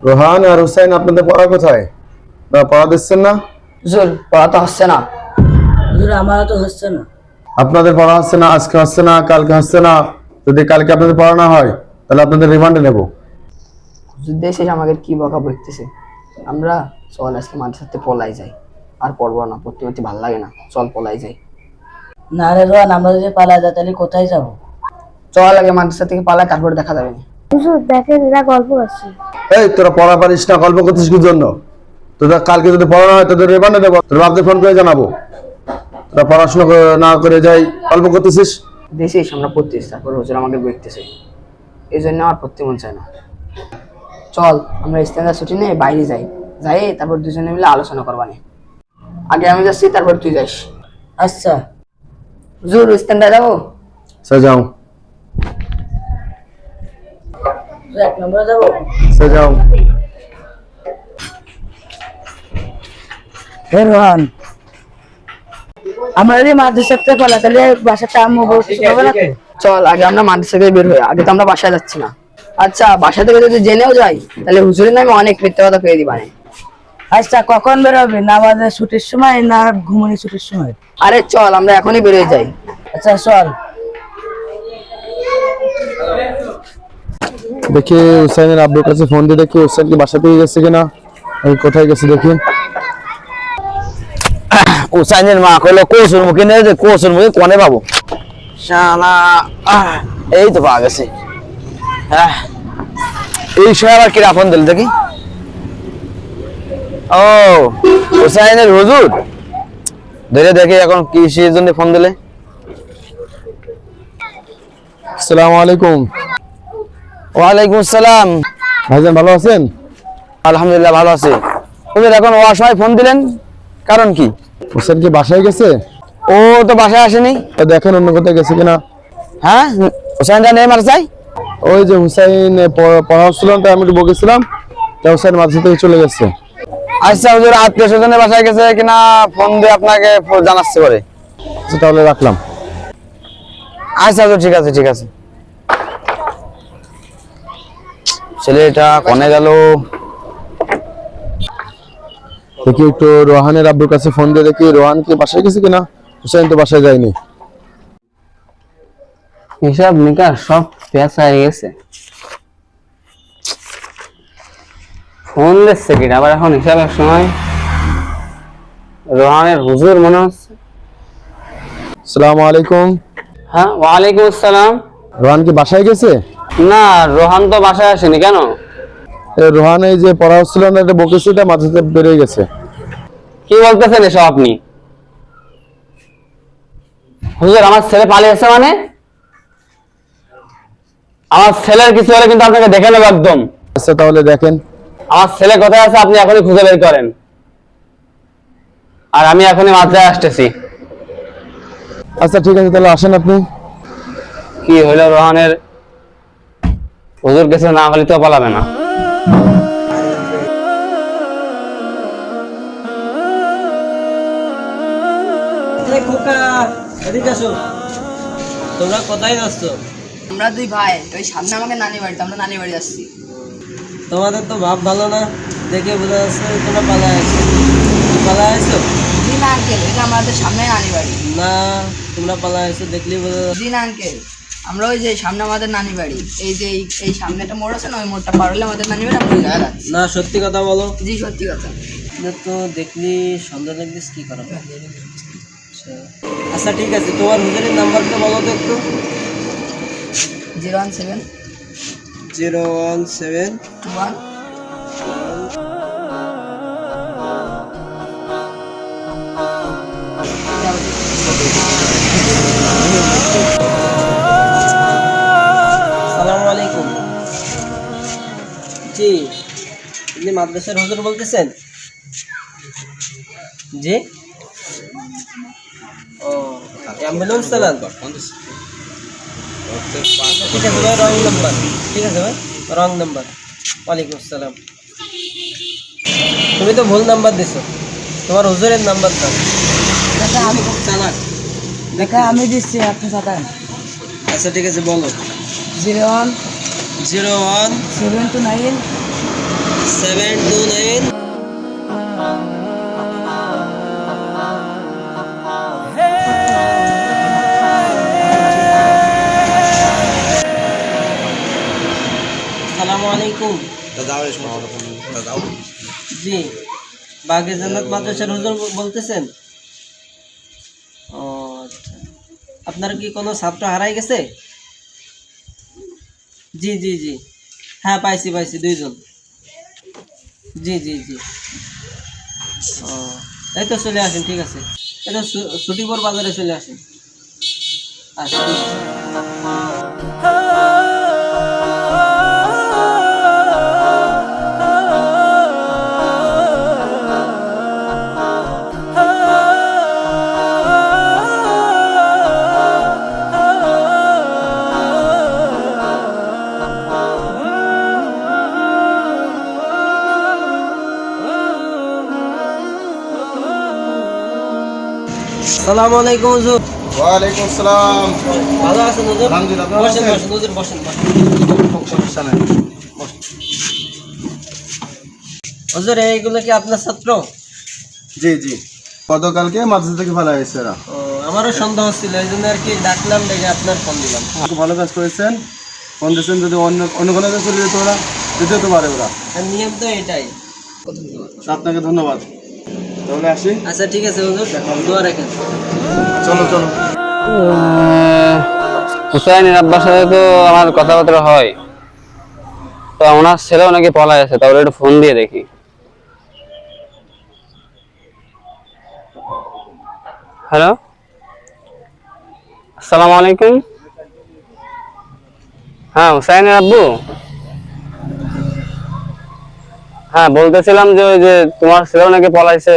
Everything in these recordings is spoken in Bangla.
রোহান আর হুসাইন আপনাদের পড়া কোথায়? না পড়া দিচ্ছেন না? হুজুর পড়া তো হচ্ছে না। হুজুর আমার তো হচ্ছে না। আপনাদের পড়া হচ্ছে না আজকে হচ্ছে না কালকে হচ্ছে না। যদি কালকে আপনাদের পড়া না হয় তাহলে আপনাদের রিমান্ডে নেব। হুজুর দেশে আমাদের কি বকা বইতেছে আমরা চল আজকে মাদ্রাসাতে পলাই যাই। আর পড়ব না পড়তে পড়তে ভালো লাগে না। চল পলাই যাই। না রে রোহান আমরা যদি পালা যাই তাহলে কোথায় যাব? চল আগে মাদ্রাসা থেকে পালাই তারপরে দেখা যাবে। হুজুর দেখেন এরা গল্প করছে। এই তোরা পড়া পারিস না গল্প করছিস কি জন্য? তোদের কালকে যদি পড়া না হয় তোদের রিমান্ডে দেবো তোর বাপকে ফোন করে জানাব। তোরা পড়াশোনা না করে যাই গল্প করতেছিস? দেশে এসে আমরা পড়তেছি তারপর হুজুর আমাকে বইতেছে এই জন্য আমার পড়তে মন চায় না। চল আমরা স্ট্যান্ডার ছুটি নিয়ে বাইরে যাই। যাই তারপর দুজনে মিলে আলোচনা করবানি আগে আমি যাচ্ছি তারপর তুই যাস। আচ্ছা। হুজুর স্ট্যান্ডার যাব সে যাও। এক নম্বরে যাব? সে যাও। হে রোহান আমরা যদি মাদ্রাসাতে পালা তাহলে বাসাটা আম্মু বউ হবে না চল আগে আমরা মাদ্রাসা থেকে বের হই আগে তো আমরা বাসায় যাচ্ছি না। আচ্ছা বাসা থেকে যদি জেনেও যাই তাহলে হুজুরের নামে অনেক মিথ্যা কথা পেয়ে দিবানে আচ্ছা কখন বেরোবে? না আমাদের ছুটির সময় না ঘুমনি ছুটির সময়? আরে চল আমরা এখনই বেরোয় যাই। আচ্ছা চল। দেখি হুসাইনের আব্বুর কাছে ফোন দিয়ে দেখি হুসাইন কি বাসা পেয়ে গেছে কিনা? আমি কোথায় গেছে দেখি। উসাইনের মা কইলো কোসুর মুখে নিয়ে যে কোসুর মুখে কোনে পাবো শালা এই তো পাওয়া গেছে। হ্যাঁ। এই সময় আবার কিরা ফোন দিল দেখি। ও হুসাইনের হুজুর? ধরে দেখি এখন কি সেই জন্য ফোন দিলে। আসসালামু আলাইকুম। ওয়ালাইকুম আসসালাম ভাইজান ভালো আছেন? আলহামদুলিল্লাহ ভালো আছি। হুজুর এখন ও সময় ফোন দিলেন? কারণ কি? হুসাইন কি বাসায় গেছে? ও তো বাসায় আসেনি। তো দেখেন অন্য কোথায় গেছে কিনা। হ্যাঁ? হুসাইন জানে মার চাই? ওই যে হুসাইন পড়া হচ্ছিল তাই আমি একটু বকেছিলাম তা হুসাইন মাদ্রাসা থেকে চলে গেছে। আচ্ছা হুজুর আত্মীয় স্বজনের বাসায় গেছে কিনা ফোন দিয়ে আপনাকে জানাচ্ছে পরে। আচ্ছা, তাহলে রাখলাম। আচ্ছা হুজুর ঠিক আছে ঠিক আছে। ছেলেটা কনে গেল। দেখি একটু রোহানের আব্বুর কাছে ফোন দিয়ে দেখি রোহান কি বাসায় গেছে কিনা? হুসাইন তো বাসায় যায়নি। হিসাব নিকাশ সব পেঁচা হয়ে গেছে। ফোন দিচ্ছে কি আবার এখন হিসাবের সময়। রোহানের হুজুর মনে হচ্ছে। আসসালামু আলাইকুম। হ্যাঁ ওয়ালাইকুম আসসালাম। রোহান কি বাসায় গেছে? না রোহান তো বাসায় আসেনি কেন? রোহান এই যে পড়া হচ্ছিল না এটা বকেছিটা মাদ্রাসাতে বেরিয়ে গেছে। কি বলতেছেন এসব আপনি? হুজুর আমার ছেলে পালিয়েছে মানে? আমার ছেলের কিছু হলে কিন্তু আপনাকে দেখে নেব একদম। আচ্ছা তাহলে দেখেন। আমার ছেলে কোথায় আছে আপনি এখনই খুঁজে বের করেন। আর আমি এখনই মাত্রায় আসতেছি। আচ্ছা ঠিক আছে তাহলে আসেন আপনি। কি হইল রোহানের? হুজুর কাছে না হলে তো পালাবে না। তোমরা কোথায় যাচ্ছ? আমরা দুই ভাই ওই সামনে আমাকে নানি বাড়িতে আমরা নানি বাড়ি যাচ্ছি। তোমাদের তো ভাব ভালো না দেখে বোঝা যাচ্ছে তোমরা পালায় আছো। পালায় আছো? জি না আঙ্কেল এটা আমাদের সামনে নানি বাড়ি। না তোমরা পালায় আছো দেখলেই বোঝা যাচ্ছে। জি না আঙ্কেল। আমরা ওই যে সামনে আমাদের নানি বাড়ি। এই যে এই- সামনে একটা মোড় আছে না ওই মোড়টা পার হলে আমাদের নানি বাড়ি আমরা ওই জায়গায় যাচ্ছি। না সত্যি কথা বলো। জি সত্যি কথা। তো দেখলি সন্ধ্যা লাগছিস কি করো আচ্ছা। আচ্ছা ঠিক আছে তোমার হুজুরের নাম্বারটা বলো তো একটু। Zero one seven zero one seven two one মাদ্রাসার হুজুর বলতেছেন? জি? ও অ্যাম্বুলেন্স চালান। ঠিক আছে ভাই রং নাম্বার। ঠিক আছে ভাই রং নাম্বার। ওয়ালাইকুম আসসালাম। তুমি তো ভুল নাম্বার দিছো। তোমার হুজুরের নাম্বার দাও। আমি চালাক দেখা আমি দিচ্ছি আপনি পাঠান আচ্ছা ঠিক আছে বলো। Zero one zero one seven two nine seven two nine one five one one five one zero one zero one seven two nine আসসালামু আলাইকুম জি বাগে জান্নাত মাদ্রাসার হুজুর বলতেছেন ও আচ্ছা আপনার কি কোনো ছাত্র হারাই গেছে? জি জি জি। হ্যাঁ পাইছি পাইছি, দুইজন। জি জি জি। ও, এই তো চলে আসেন, ঠিক আছে। এটা সুটিপুর বাজারে চলে আসেন। আচ্ছা ঠিক আছে সালাম আলাইকুম হুজুর। ওয়ালাইকুম আসসালাম ভালো আছেন হুজুর? আলহামদুলিল্লাহ, বসেন বসেন হুজুর বসেন বসেন। সমস্যা নাই। হুজুর এইগুলো কি আপনার ছাত্র? জি জি। গতকালকে মাদ্রাসা থেকে ভালো হয়েছে এরা। আমারও সন্দেহ ছিল এই জন্য আর কি ডাকলাম ডেকে আপনার ফোন দিলাম। খুব ভালো কাজ করেছেন। ফোন দিয়েছেন যদি অন্য অন্য কোনো কাজে চলে যেত ওরা যেতে তো পারে ওরা। নিয়ম তো এটাই। আপনাকে ধন্যবাদ। তাহলে আসি। আচ্ছা ঠিক আছে হুজুর। দোয়া রাখেন। চলো চলো। হুসাইনের আব্বার সাথে তো আমার কথাবার্তা হয়। তো ওনার ছেলেও নাকি পলায় আছে তাহলে একটু ফোন দিয়ে দেখি। হ্যালো? আসসালামু আলাইকুম। হ্যাঁ হুসাইনের আব্বু? হ্যাঁ বলতেছিলাম যে ওই যে তোমার ছেলেও নাকি পলাইছে।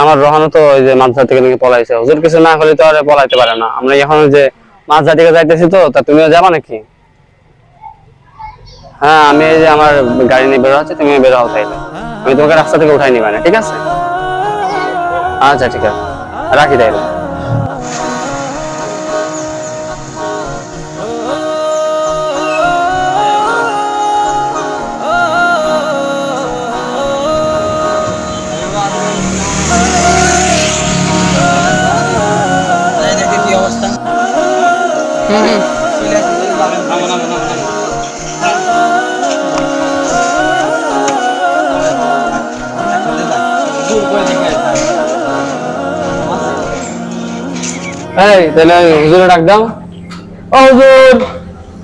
আমার রহানো তো ওই যে মাদ্রাসা থেকে নাকি পলাইছে। হুজুর কিছু না হলে তো আর পলাইতে পারে না। আমরা এখন যে মাদ্রাসা থেকে যাইতেছি তো, তা তুমিও যাবা নাকি? হ্যাঁ আমি এই যে আমার গাড়ি নিয়ে বেরো আছে তুমি বেরো হও তাইলে। আমি তোমাকে রাস্তা থেকে উঠাই নিবা না ঠিক আছে? আচ্ছা ঠিক আছে। রাখি তাইলে। এই তাহলে হুজুরে ডাক দাও। ও হুজুর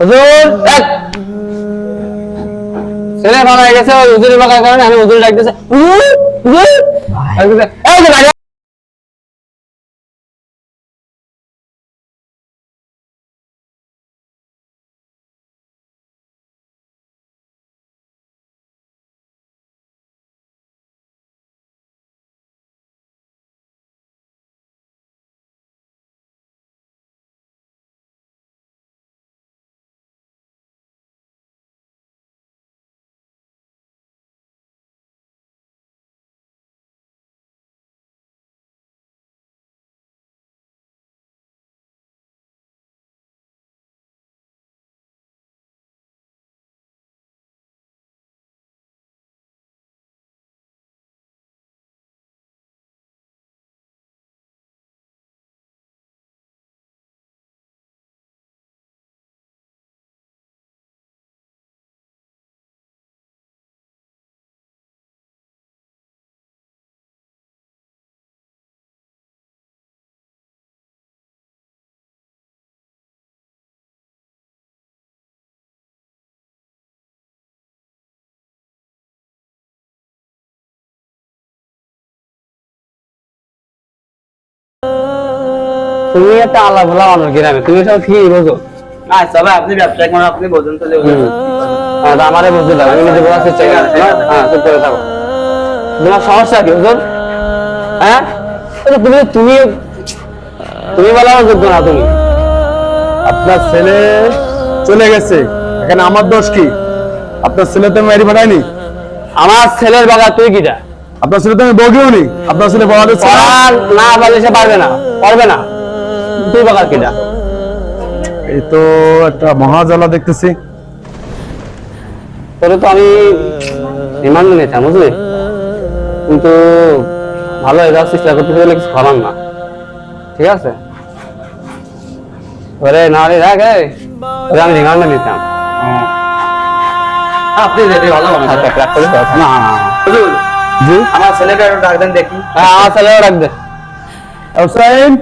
হুজুর এক। ছেলে ভালো হয়ে গেছে হুজুরের বাগান কারণে আমি হুজুরে ডাকতেছে। হুজুর হুজুর। এই যে তুমি একটা আল্লাহ ভোলা মানুষ গ্রামে। তুমি সব কি বোঝো? আচ্ছা ভাই আপনি ব্যবসা করেন আপনি বোঝেন হ্যাঁ, তা আমারে বুঝতে দাও আমি নিজে বলার চেষ্টা করি। হ্যাঁ হ্যাঁ চুপ করে থাকো। তোমার সমস্যা কি হুজুর? হ্যাঁ? তুমি তুমি তুমি যোগ্য না তুমি। আপনার ছেলে চলে গেছে এখানে আমার দোষ কি? আপনার ছেলে তো মেরি পাঠায়নি আমার ছেলের বাগা তুই কিটা? আপনার ছেলে তো আমি বগিও নি। আপনার ছেলে পড়ার না পারলে সে পারবে না পারবে না। তুই বাগার কিটা এই তো একটা মহাজালা দেখতেছি। তোরে তো আমি রিমান্ড বুঝলি? কিন্তু ভালো এজাজ চেষ্টা করতে গেলে কিছু করার না। ঠিক আছে? ওরে না রে রাখ। ওরে আমি রিমান্ডে নিতাম। আপনি ভালো মনে না। জি? আমার ছেলেকে একটু ডাক দেন দেখি। হ্যাঁ আমার ছেলেও রাখ দে। হুসাইন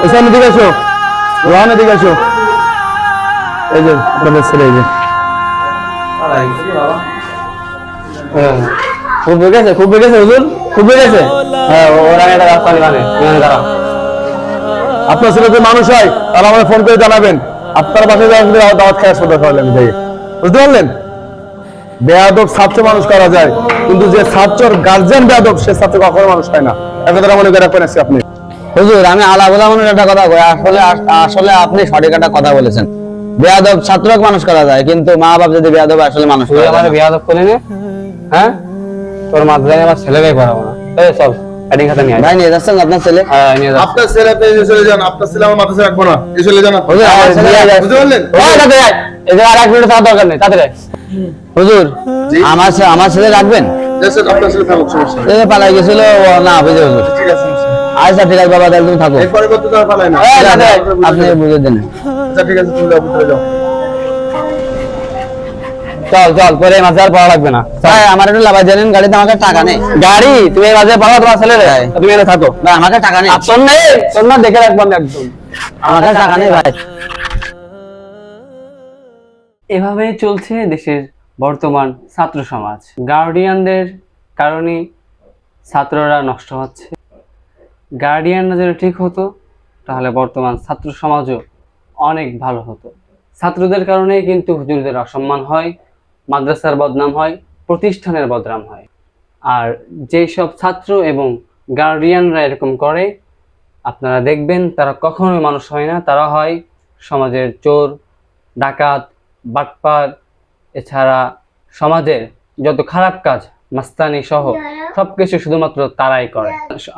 হুসাইন এদিকে আসো রোহান এদিকে আসো এই যে আপনাদের ছেলে এই যে। হ্যাঁ। খুব বেগেছে খুব বেগেছে হুজুর? খুব বেগেছে হ্যাঁ ওরা একটা রাস্তা নিবানে দাঁড়া আপনার ছেলে যে মানুষ হয় তাহলে আমাদের ফোন করে জানাবেন। আপনার বাসায় যাওয়া কিন্তু আমার দাওয়াত খাওয়া সদা খাওয়ালেন বুঝতে পারলেন? বেয়াদব ছাত্র মানুষ করা যায় কিন্তু যে ছাত্রর গার্জেন বেয়াদব সে ছাত্র কখনো মানুষ হয় না। একথা মনে করে রাখবেন আজকে আপনি। হুজুর আমি আলা বলা মনে একটা কথা কই আসলে আসলে আপনি সঠিক একটা কথা বলেছেন। বেয়াদব ছাত্রক মানুষ করা যায় কিন্তু মা বাপ যদি বেয়াদব আসলে মানুষ করা আমার যায় না। বিয়া দপ করলি নে? হ্যাঁ? তোর মাদ্রাসায় আমার ছেলেকে পড়াবো না। এই চল ব্যাটিং খাতা নিয়ে। ভাই নিয়ে যাচ্ছেন আপনার ছেলে? হ্যাঁ নিয়ে যা আপনার ছেলে আপনি চলে যান আপনার ছেলে আমার মাথায় রাখব না। এই চলে যান হুজুর বুঝতে পারলেন? এই যে আর এক মিনিট থাকার দরকার নেই তাড়াতাড়ি। হুজুর আমার আমার ছেলে রাখবেন? পালাই গেছিল না বুঝে হুজুর। আচ্ছা ঠিক আছে বাবা তাহলে তুমি থাকো। আপনি বুঝে দেন। ঠিক আছে তুমি যাও ভিতরে যাও। চল চল পরে এই মাঝে আর পড়া লাগবে না। আমার একটু লাভাই জানেন গাড়িতে আমাকে টাকা নেই। গাড়ি? তুমি এই মাঝে পড়া তোমার ছেলে রে তুমি এনে থাকো। ভাই আমাকে টাকা নেই। আর তোর নেই? তোর না দেখে রাখব আমি একদম। আমাকে টাকা নেই ভাই। এভাবেই চলছে দেশের বর্তমান ছাত্র সমাজ। গার্ডিয়ানদের কারণে ছাত্ররা নষ্ট হচ্ছে। গার্ডিয়ানরা যদি ঠিক হতো, তাহলে বর্তমান ছাত্র সমাজও অনেক ভালো হতো। ছাত্রদের কারণেই কিন্তু হুজুরদের অসম্মান হয়, মাদ্রাসার বদনাম হয়, প্রতিষ্ঠানের বদনাম হয়। আর যেই সব ছাত্র এবং গার্ডিয়ানরা এরকম করে, আপনারা দেখবেন তারা কখনোই মানুষ হয় না। তারা হয় সমাজের চোর, ডাকাত, বাটপার এছাড়া সমাজের যত খারাপ কাজ, মাস্তানি সহ কিছু শুধুমাত্র তারাই করে।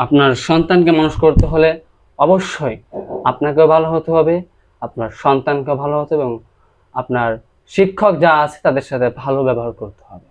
আপনার সন্তানকে মানুষ করতে হলে অবশ্যই আপনাকেও ভালো হতে হবে, আপনার সন্তানকেও ভালো হতে হবে এবং আপনার শিক্ষক যা আছে তাদের সাথে ভালো ব্যবহার করতে হবে।